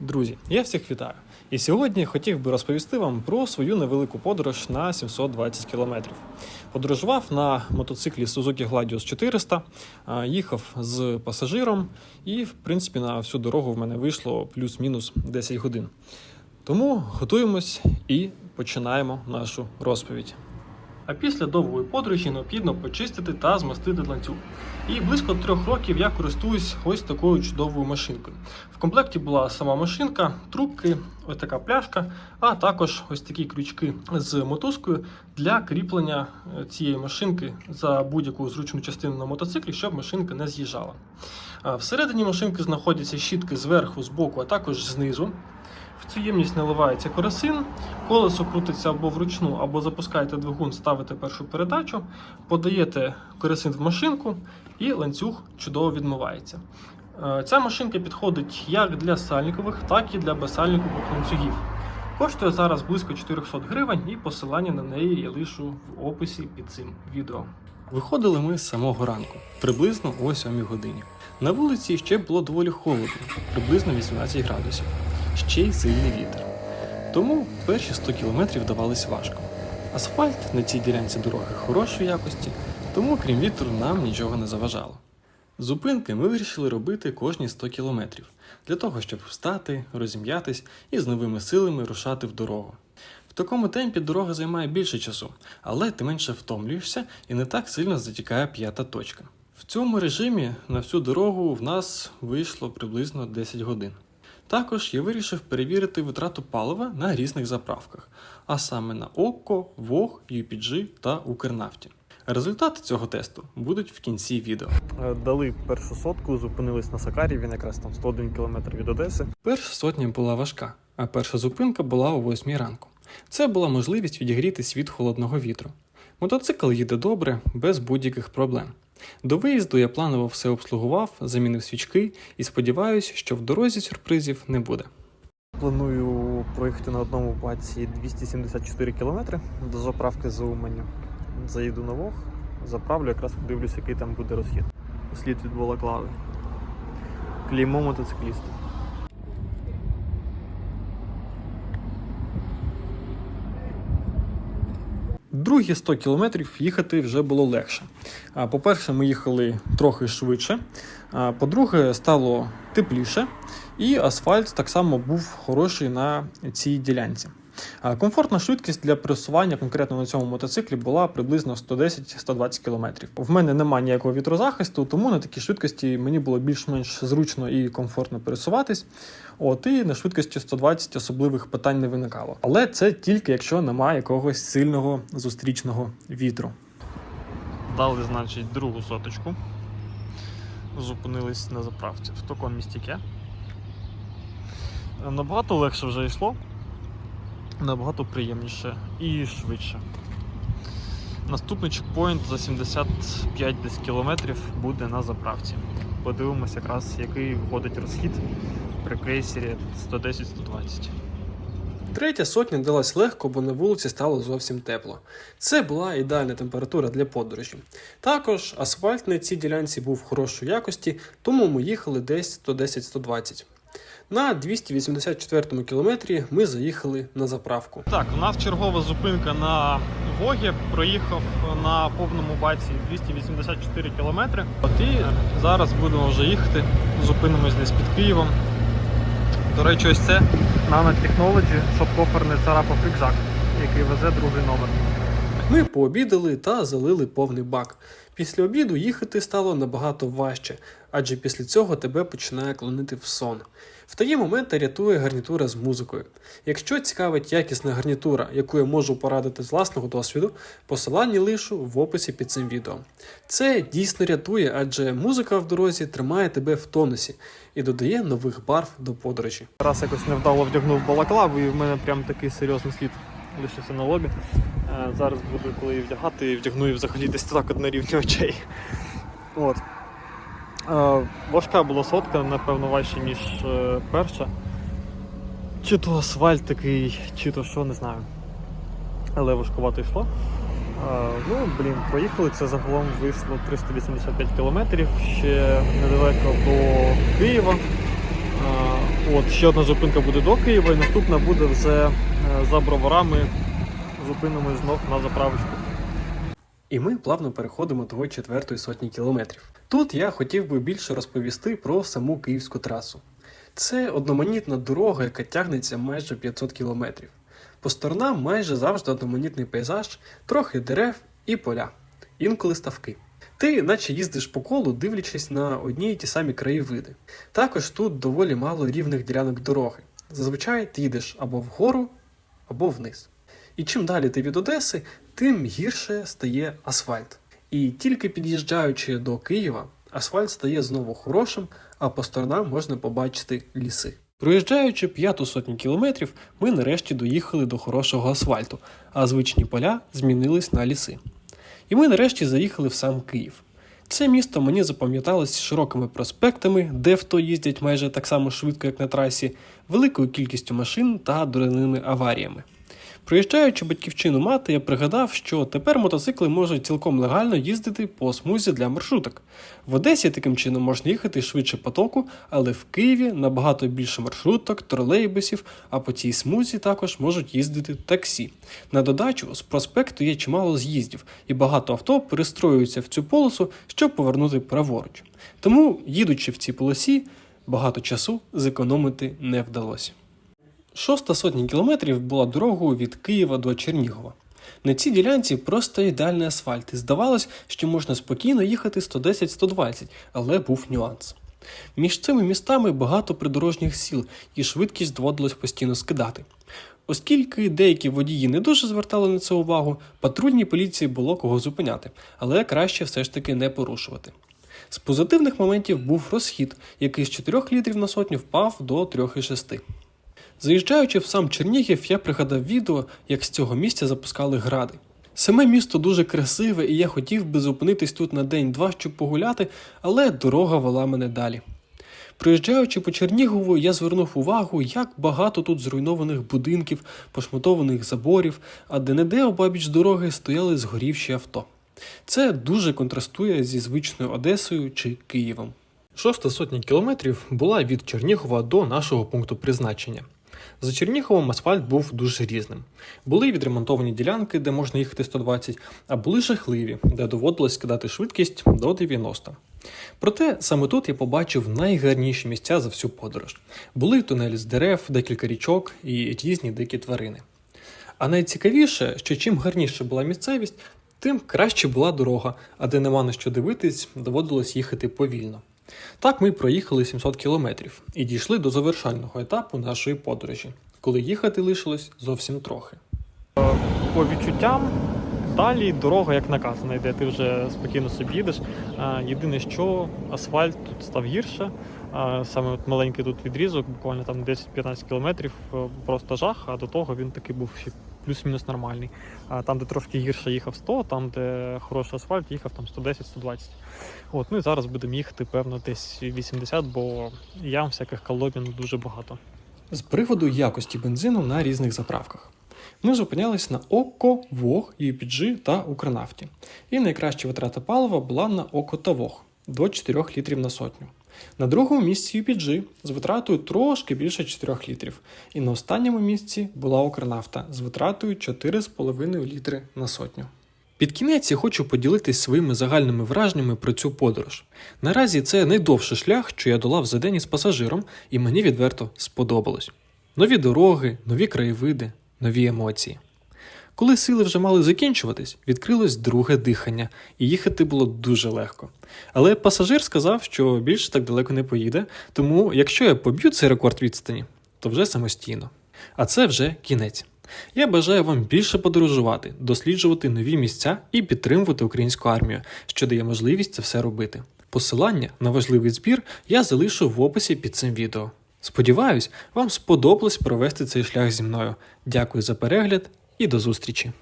Друзі, я всіх вітаю. І сьогодні хотів би розповісти вам про свою невелику подорож на 720 кілометрів. Подорожував на мотоциклі Suzuki Gladius 400, їхав з пасажиром, і, в принципі, на всю дорогу в мене вийшло плюс-мінус 10 годин. Тому готуємось і починаємо нашу розповідь. А після довгої подорожі необхідно почистити та змастити ланцюг. І близько трьох років я користуюсь ось такою чудовою машинкою. В комплекті була сама машинка, трубки, ось така пляшка, а також ось такі крючки з мотузкою для кріплення е, цієї машинки за будь-яку зручну частину на мотоциклі, щоб машинка не з'їжджала. Всередині машинки знаходяться щітки зверху, збоку, а також знизу. В цю ємність наливається керосин, колесо крутиться або вручну, або запускаєте двигун, ставите першу передачу, подаєте керосин в машинку і ланцюг чудово відмивається. Е, Ця машинка підходить як для сальникових, так і для безсальникових ланцюгів. Коштує зараз близько 400 гривень, і посилання на неї я лишу в описі під цим відео. Виходили ми з самого ранку, приблизно о 7 годині. На вулиці ще було доволі холодно, приблизно 18 градусів, ще й сильний вітер. Тому перші 100 кілометрів давались важко. Асфальт на цій ділянці дороги хорошої якості, тому крім вітру нам нічого не заважало. Зупинки ми вирішили робити кожні 100 кілометрів для того, щоб встати, розім'ятись і з новими силами рушати в дорогу. В такому темпі дорога займає більше часу, але ти менше втомлюєшся і не так сильно затікає п'ята точка. В цьому режимі на всю дорогу в нас вийшло приблизно 10 годин. Також я вирішив перевірити витрату палива на різних заправках, а саме на ОККО, ВОГ, UPG та Укрнафті. Результати цього тесту будуть в кінці відео. Дали першу сотку, зупинились на Сакарі, він якраз там 101 км від Одеси. Перша сотня була важка, а перша зупинка була о 8 ранку. Це була можливість відігрітись від холодного вітру. Мотоцикл їде добре, без будь-яких проблем. До виїзду я планово все обслугував, замінив свічки і сподіваюся, що в дорозі сюрпризів не буде. Планую проїхати на одному баці 274 км до заправки за Уменю. Заїду на Вог, заправлю, якраз подивлюся, який там буде розхід. Слід від Балаклави. Клеймо мотоцикліста. Другі 100 кілометрів їхати вже було легше. По-перше, ми їхали трохи швидше. По-друге, стало тепліше, і асфальт так само був хороший на цій ділянці. А, Комфортна швидкість для пересування конкретно на цьому мотоциклі була приблизно 110-120 км. В мене немає ніякого вітрозахисту, тому на такій швидкості мені було більш-менш зручно і комфортно пересуватись. От і на швидкості 120 особливих питань не виникало. Але це тільки якщо немає якогось сильного зустрічного вітру. Дали, значить, другу соточку. Зупинились на заправці в такому містіке. Набагато легше вже йшло, набагато приємніше і швидше. Наступний чекпоінт за 75 десь кілометрів буде на заправці. Подивимось якраз, який виходить розхід при крейсері 110-120. Третя сотня далась легко, бо на вулиці стало зовсім тепло. Це була ідеальна температура для подорожі. Також асфальт на цій ділянці був хорошої якості, тому ми їхали десь 110-120. На 284 кілометрі ми заїхали на заправку. Так, у нас чергова зупинка на Вогі. Проїхав на повному баці 284 кілометри. От і зараз будемо вже їхати. Зупинимось десь під Києвом. До речі, ось це Nano Technology, щоб кофер не царапав рюкзак, який везе другий номер. Ми пообідали та залили повний бак. Після обіду їхати стало набагато важче, адже після цього тебе починає клонити в сон. В такі моменти рятує гарнітура з музикою. Якщо цікавить якісна гарнітура, яку я можу порадити з власного досвіду, посилання лишу в описі під цим відео. Це дійсно рятує, адже музика в дорозі тримає тебе в тонусі і додає нових барв до подорожі. Раз якось невдало вдягнув балаклаву, і в мене прям такий серйозний слід лишився на лобі. Е, Зараз буду, коли її вдягати, вдягну її взагалі десь так от на рівні очей. От. Е, Важка була сотка, напевно, важче, ніж е, перша. Чи то асфальт такий, чи то що, не знаю. Але важкувато йшло. Е, Ну, блін, проїхали. Це загалом вийшло 385 кілометрів, ще недалеко до Києва. От, ще одна зупинка буде до Києва, і наступна буде вже за броварами. Зупинимось знов на заправочку. І ми плавно переходимо до четвертої сотні кілометрів. Тут я хотів би більше розповісти про саму київську трасу. Це одноманітна дорога, яка тягнеться майже 500 кілометрів. По сторонам майже завжди одноманітний пейзаж, трохи дерев і поля, інколи ставки. Ти наче їздиш по колу, дивлячись на одні й ті самі краєвиди. Також тут доволі мало рівних ділянок дороги. Зазвичай ти їдеш або вгору, або вниз. І чим далі ти від Одеси, тим гірше стає асфальт. І тільки під'їжджаючи до Києва, асфальт стає знову хорошим, а по сторонам можна побачити ліси. Проїжджаючи п'яту сотню кілометрів, ми нарешті доїхали до хорошого асфальту, а звичні поля змінились на ліси. І ми нарешті заїхали в сам Київ. Це місто мені запам'яталось широкими проспектами, де авто їздять майже так само швидко, як на трасі, великою кількістю машин та дурними аваріями. Проїжджаючи батьківщину мати, я пригадав, що тепер мотоцикли можуть цілком легально їздити по смузі для маршруток. В Одесі таким чином можна їхати швидше потоку, але в Києві набагато більше маршруток, тролейбусів, а по цій смузі також можуть їздити таксі. На додачу з проспекту є чимало з'їздів, і багато авто перестроюються в цю полосу, щоб повернути праворуч. Тому, їдучи в цій полосі, багато часу зекономити не вдалося. Шоста сотня кілометрів була дорогою від Києва до Чернігова. На цій ділянці просто ідеальний асфальт, і здавалось, що можна спокійно їхати 110-120, але був нюанс. Між цими містами багато придорожніх сіл, і швидкість доводилось постійно скидати. Оскільки деякі водії не дуже звертали на це увагу, патрульній поліції було кого зупиняти, але краще все ж таки не порушувати. З позитивних моментів був розхід, який з 4 літрів на сотню впав до 3,6. Заїжджаючи в сам Чернігів, я пригадав відео, як з цього місця запускали гради. Саме місто дуже красиве, і я хотів би зупинитись тут на день-два, щоб погуляти, але дорога вела мене далі. Проїжджаючи по Чернігову, я звернув увагу, як багато тут зруйнованих будинків, пошматованих заборів, а де-не-де обабіч дороги стояли згорівші авто. Це дуже контрастує зі звичною Одесою чи Києвом. Шоста сотня кілометрів була від Чернігова до нашого пункту призначення. За Черніговом асфальт був дуже різним. Були відремонтовані ділянки, де можна їхати 120, а були жахливі, де доводилось скидати швидкість до 90. Проте саме тут я побачив найгарніші місця за всю подорож. Були тунелі з дерев, декілька річок і різні дикі тварини. А найцікавіше, що чим гарніше була місцевість, тим краще була дорога, а де нема на що дивитись, доводилось їхати повільно. Так ми проїхали 700 кілометрів і дійшли до завершального етапу нашої подорожі, коли їхати лишилось зовсім трохи. По відчуттям далі дорога як наказана йде, ти вже спокійно собі їдеш. Єдине, що асфальт тут став гірше. Саме от маленький тут відрізок, буквально там 10-15 кілометрів, е, просто жах, а до того він такий був ще плюс-мінус нормальний. А там, де трошки гірше їхав 100, там, де хороший асфальт, їхав там 110-120. От, ну і зараз будемо їхати, певно, десь 80, бо ям всяких колобін дуже багато. З приводу якості бензину на різних заправках. Ми зупинялись на ОКО, ВОГ, UPG та Укрнафті. І найкраща витрата палива була на ОКО та ВОГ до 4 літрів на сотню. На другому місці UPG з витратою трошки більше 4 літрів. І на останньому місці була Укрнафта з витратою 4,5 літри на сотню. Під кінець я хочу поділитись своїми загальними враженнями про цю подорож. Наразі це найдовший шлях, що я долав за день із пасажиром, і мені відверто сподобалось. Нові дороги, нові краєвиди, нові емоції. Коли сили вже мали закінчуватись, відкрилось друге дихання, і їхати було дуже легко. Але пасажир сказав, що більше так далеко не поїде, тому якщо я поб'ю цей рекорд відстані, то вже самостійно. А це вже кінець. Я бажаю вам більше подорожувати, досліджувати нові місця і підтримувати українську армію, що дає можливість це все робити. Посилання на важливий збір я залишу в описі під цим відео. Сподіваюсь, вам сподобалось провести цей шлях зі мною. Дякую за перегляд і до зустрічі!